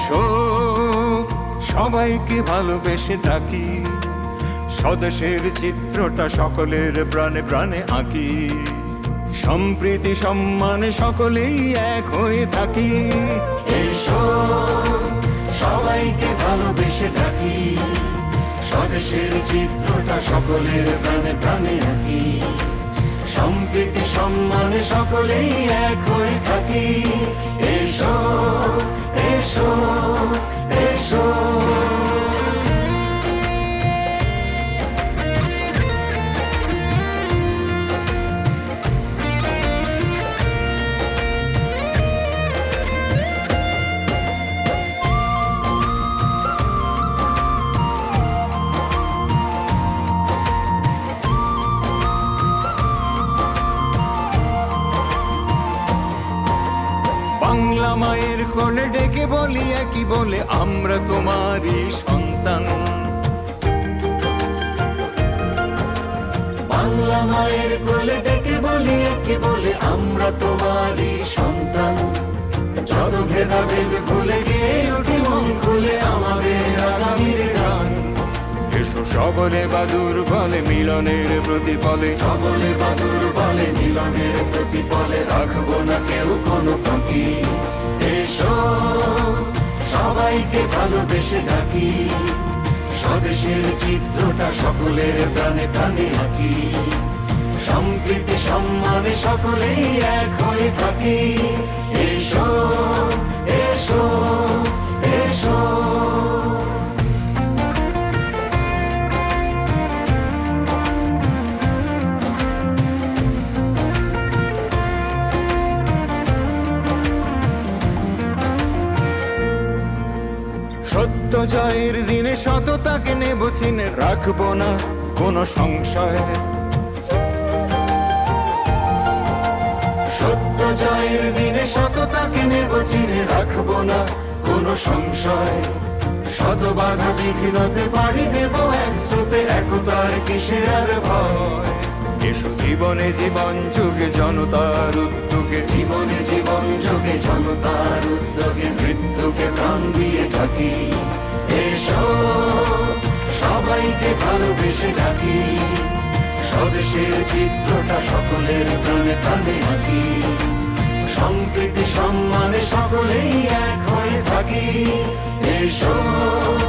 এসো সবাইকে ভালোবেসে ডাকি। স্বদেশের চিত্রটা সকলের প্রাণে প্রাণে আঁকি। সম্প্রীতি, সম্মানে সকলেই এক হয়ে থাকি। এসো, সবাইকে ভালোবেসে ডাকি। স্বদেশের চিত্রটা সকলের প্রাণে প্রাণে আঁকি। সম্প্রীতি, সম্মানে সকলেই এক হয়ে থাকি। এসো এসো মায়ের কোলে ডেকে বলি একই বলে, আমরা তোমারই সন্তান। বাংলা মায়ের কোলে ডেকে বলি একই বলে, আমরা তোমারই সন্তান। যত ভেদাভেদ সবলে বাদুর বলে, মিলনের প্রতিফলে। সবলে বাদুর বলে, মিলনের প্রতিফলে রাখব না কেউ কোনো ফাঁকি। এসো, সবাইকে ভালোবেসে ডাকি। স্বদেশের চিত্রটা সকলের প্রাণে প্রাণে আঁকি। সম্প্রীতি, সম্মানে সকলেই এক হয়ে থাকি। এসো এসো সত্য জয়ের দিনে সততাকে নেব, চিনে রাখব না কোনো সংশয়। সত্য জয়ের দিনে সততাকে নেব, চিনে রাখব না কোনো সংশয়। শত বাধা বিঘ্নতে পাড়ি দেব, এক একতার কিসের আর ভয়। এসো জীবনে জীবন, যুগে জনতার উদ্যোগে। জীবনে জীবন, যুগে জনতার উদ্যোগে। স্বদেশের চিত্রটা সকলের প্রাণে প্রাণে আঁকি। সম্প্রীতি সম্মানে সকলেই এক হয়ে থাকি। এসো এসো।